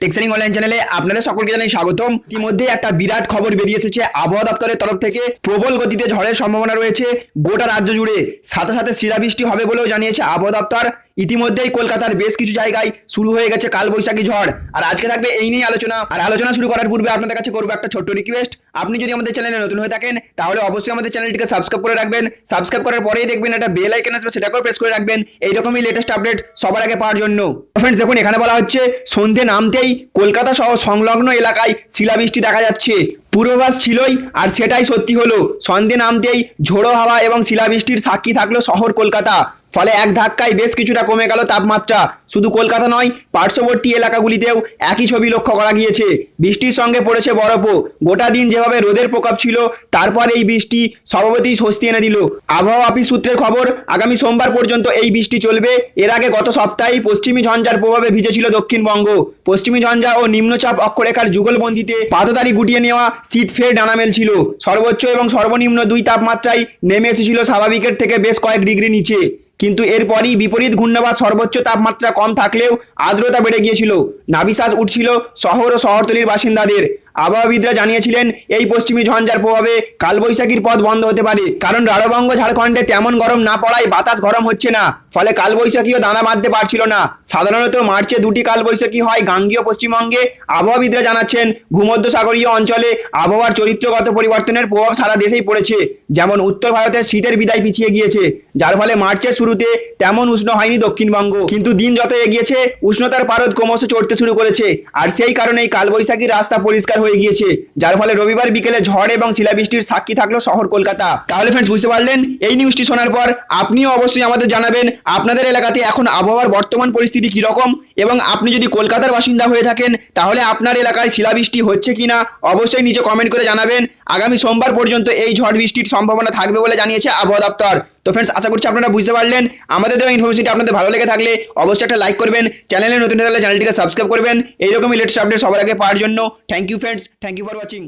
টেক্সারিং online চ্যানেলে আপনাদের সকলকে স্বাগতম। একটা বিরাট খবর বেরিয়ে এসেছে। আবহাওয়া দপ্তরের তরফ থেকে প্রবল গতিতে ঝড়ের সম্ভাবনা রয়েছে। গোটা রাজ্য জুড়ে সাথে সাথে শিলাবৃষ্টি হবে বলেও জানিয়েছে আবহাওয়া দপ্তর। ইতিমধ্যেই কলকাতার বেশ কিছু জায়গায় শুরু হয়ে গেছে কালবৈশাখী ঝড়। আর আজকে থাকবে এই নিয়ে আলোচনা। আর আলোচনা শুরু করার পূর্বে আপনাদের কাছে করব একটা ছোট্ট রিকোয়েস্ট আপনি যদি আমাদের চ্যানেলে নতুন হয়ে থাকেন, তাহলে অবশ্যই আমাদের চ্যানেলটিকে সাবস্ক্রাইব করে রাখবেন। সাবস্ক্রাইব করার পরেই দেখবেন একটা বেল আইকন আসবে, সেটাকেও প্রেস করে রাখবেন। এইরকমই লেটেস্ট আপডেট সবার আগে পাওয়ার জন্য। ফ্রেন্ডস দেখুন, এখানে বলা হচ্ছে, সন্ধে নামতেই কলকাতা সহ সংলগ্ন এলাকায় শিলাবৃষ্টি দেখা যাচ্ছে। পূর্বাভাস ছিলই, আর সেটাই সত্যি হলো। সন্ধে নামতেই ঝোড়ো হাওয়া এবং শিলাবৃষ্টির সাক্ষী থাকল শহর কলকাতা। ফলে এক ধাক্কায় বেশ কিছুটা কমে গেল তাপমাত্রা। শুধু কলকাতা নয়, পার্শ্ববর্তী এলাকাগুলিতেও একই ছবি লক্ষ্য করা গিয়েছে। বৃষ্টির সঙ্গে পড়েছে বরফও। গোটা দিন যেভাবে রোদের প্রকোপ ছিল, তারপর এই বৃষ্টি স্বভাবতই স্বস্তি এনে দিল। আবহাওয়া অফিস সূত্রের খবর, আগামী সোমবার পর্যন্ত এই বৃষ্টি চলবে। এর আগে গত সপ্তাহেই পশ্চিমী ঝঞ্ঝার প্রভাবে ভিজেছিল দক্ষিণবঙ্গ। পশ্চিমী ঝঞ্ঝা ও নিম্নচাপ অক্ষরেখার যুগলবন্দিতে পাততারি গুটিয়ে নেওয়া শীত ফের ডানা মেলছিল সর্বোচ্চ এবং সর্বনিম্ন দুই তাপমাত্রায় নেমে এসেছিল স্বাভাবিকের থেকে বেশ কয়েক ডিগ্রি নিচে। কিন্তু এরপরই বিপরীত ঘূর্ণাবাদ সর্বোচ্চ তাপমাত্রা কম থাকলেও আর্দ্রতা বেড়ে গিয়েছিল। নাবিশ্বাস উঠছিল শহর ও শহরতলির বাসিন্দাদের। আবহাওয়াবিদরা জানিয়েছিলেন, এই পশ্চিমী ঝঞ্ঝার প্রভাবে কালবৈশাখীর পথ বন্ধ হতে পারে। কারণ রাঢ়বঙ্গ ঝাড়খণ্ডে তেমন গরম না পড়ায় বাতাস গরম হচ্ছে না। ফলে কালবৈশাখীও দানা বাঁধতে পারছিল না। সাধারণত মার্চে দুটি কালবৈশাখী হয় গাঙ্গীয় পশ্চিমবঙ্গে। আবহাওয়াবিদরা জানাচ্ছেন, ভূমধ্যসাগরীয় অঞ্চলে আবহাওয়ার চরিত্রগত পরিবর্তনের প্রভাব সারা দেশেই পড়েছে। যেমন উত্তর ভারতের শীতের বিদায় পিছিয়ে গিয়েছে, যার ফলে মার্চের শুরুতে তেমন উষ্ণ হয়নি দক্ষিণবঙ্গ। কিন্তু দিন যত এগিয়েছে, উষ্ণতার পারদ ক্রমশ চড়তে শুরু করেছে। আর সেই কারণেই কালবৈশাখীর রাস্তা পরিষ্কার হয়ে গিয়েছে, যার ফলে রবিবার বিকেলে ঝড় এবং শিলাবৃষ্টির সাক্ষী থাকল শহর কলকাতা। তাহলে ফ্রেন্ডস বুঝতে পারলেন? এই নিউজটি শোনার পর আপনিও অবশ্যই আমাদের জানাবেন, আপনাদের এলাকাতে এখন আবহাওয়ার বর্তমান পরিস্থিতি কীরকম? এবং আপনি যদি কলকাতার বাসিন্দা হয়ে থাকেন, তাহলে আপনার এলাকায় শিলাবৃষ্টি হচ্ছে কিনা? অবশ্যই নিচে কমেন্ট করে জানাবেন। আগামী সোমবার পর্যন্ত এই ঝড় বৃষ্টির সম্ভাবনা থাকবে বলে জানিয়েছে আবহাওয়া দপ্তর। তো ফ্রেন্ডস আশা করছি আপনারা বুঝতে পারলেন। আমাদের দেওয়া ইনফরমেশনটি আপনাদের ভালো লেগে থাকলে অবশ্যই একটা লাইক করবেন। চ্যানেলে নতুন হলে চ্যানেলটিকে সাবস্ক্রাইব করবেন। এইরকমই লেটেস্ট আপডেট সবার আগে পাওয়ার জন্য। Thank you friends thank you for watching